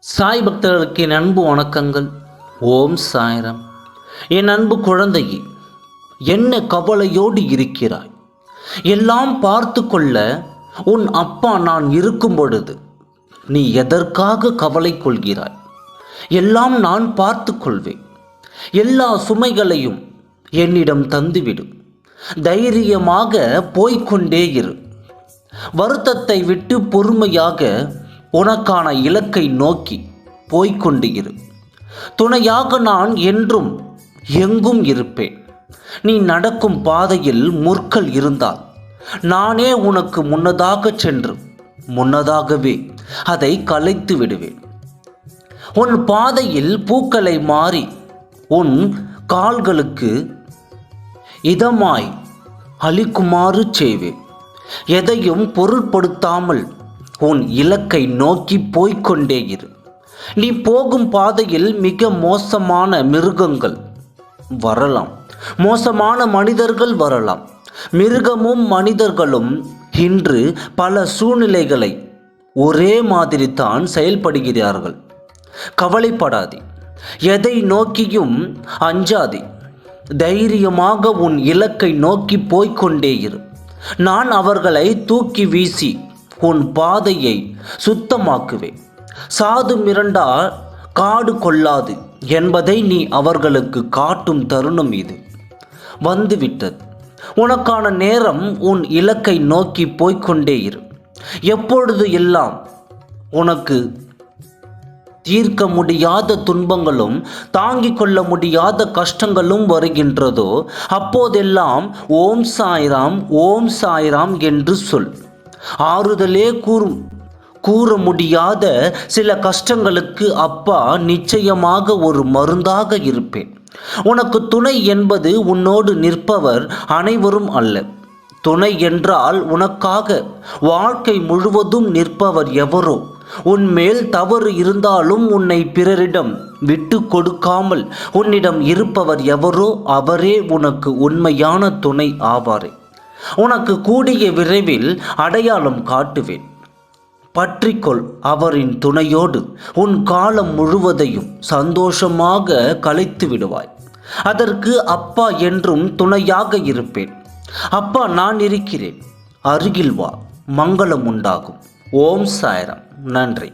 சாய் பக்தர்களுக்கு என் அன்பு வணக்கங்கள். ஓம் சாய்ராம். என் அன்பு குழந்தையே என்ன கவலையோடு இருக்கிறாய்? எல்லாம் பார்த்து கொள்ள உன் அப்பா நான் இருக்கும் பொழுது நீ எதற்காக கவலை கொள்கிறாய்? எல்லாம் நான் பார்த்து கொள்வேன். எல்லா சுமைகளையும் என்னிடம் தந்துவிடு. தைரியமாக போய்க்கொண்டே இரு. வருத்தத்தை விட்டு பொறுமையாக உனக்கான இலக்கை நோக்கி போய்க்கொண்டு இரு. துணையாக நான் என்றும் எங்கும் இருப்பேன். நீ நடக்கும் பாதையில் முற்கள் இருந்தால் நானே உனக்கு முன்னதாக சென்று முன்னதாகவே அதை கலைத்து விடுவேன். உன் பாதையில் பூக்களை மாறி உன் கால்களுக்கு இதமாய் அளிக்குமாறு செய்வேன். எதையும் பொருட்படுத்தாமல் உன் இலக்கை நோக்கி போய்க்கொண்டே இரு. நீ போகும் பாதையில் மிக மோசமான மிருகங்கள் வரலாம். மோசமான மனிதர்கள் வரலாம். மிருகமும் மனிதர்களும் இன்று பல சூழ்நிலைகளை ஒரே மாதிரி தான் செயல்படுகிறார்கள். கவலைப்படாதே. எதை நோக்கியும் அஞ்சாதே. தைரியமாக உன் இலக்கை நோக்கி போய்க்கொண்டே இரு. நான் அவர்களை தூக்கி வீசி உன் பாதையை சுத்தமாக்குவேன். சாது மிரண்டால் காடு கொள்ளாது என்பதை நீ அவர்களுக்கு காட்டும் தருணம் இது. வந்துவிட்டது. உனக்கான நேரம் உன் இலக்கை நோக்கி போய்க்கொண்டே இரு. எப்பொழுது எல்லாம் உனக்கு தீர்க்க முடியாத துன்பங்களும் தாங்கிக் கொள்ள முடியாத கஷ்டங்களும் வருகின்றதோ அப்போதெல்லாம் ஓம் சாய்ராம் ஓம் சாய்ராம் என்று சொல். ஆறுதலே கூறும். கூற முடியாத சில கஷ்டங்களுக்கு அப்பா நிச்சயமாக ஒரு மருந்தாக இருப்பேன். உனக்கு துணை என்பது உன்னோடு நிற்பவர் அனைவரும் அல்ல. துணை என்றால் உனக்காக வாழ்க்கை முழுவதும் நிற்பவர் எவரோ. உன் மேல் தவறு இருந்தாலும் உன்னை பிறரிடம் விட்டு கொடுக்காமல் உன்னிடம் இருப்பவர் எவரோ அவரே உனக்கு உண்மையான துணை ஆவாரே. உனக்கு கூடிய விரைவில் அடையாளம் காட்டுவேன். பற்றிக்கொள் அவரின் துணையோடு. உன் காலம் முழுவதையும் சந்தோஷமாக கழித்து விடுவாய். அதற்கு அப்பா என்றும் துணையாக இருப்பேன். அப்பா நான் இருக்கிறேன். அருகில் வா மங்களம் உண்டாகும். ஓம் சாயரம். நன்றி.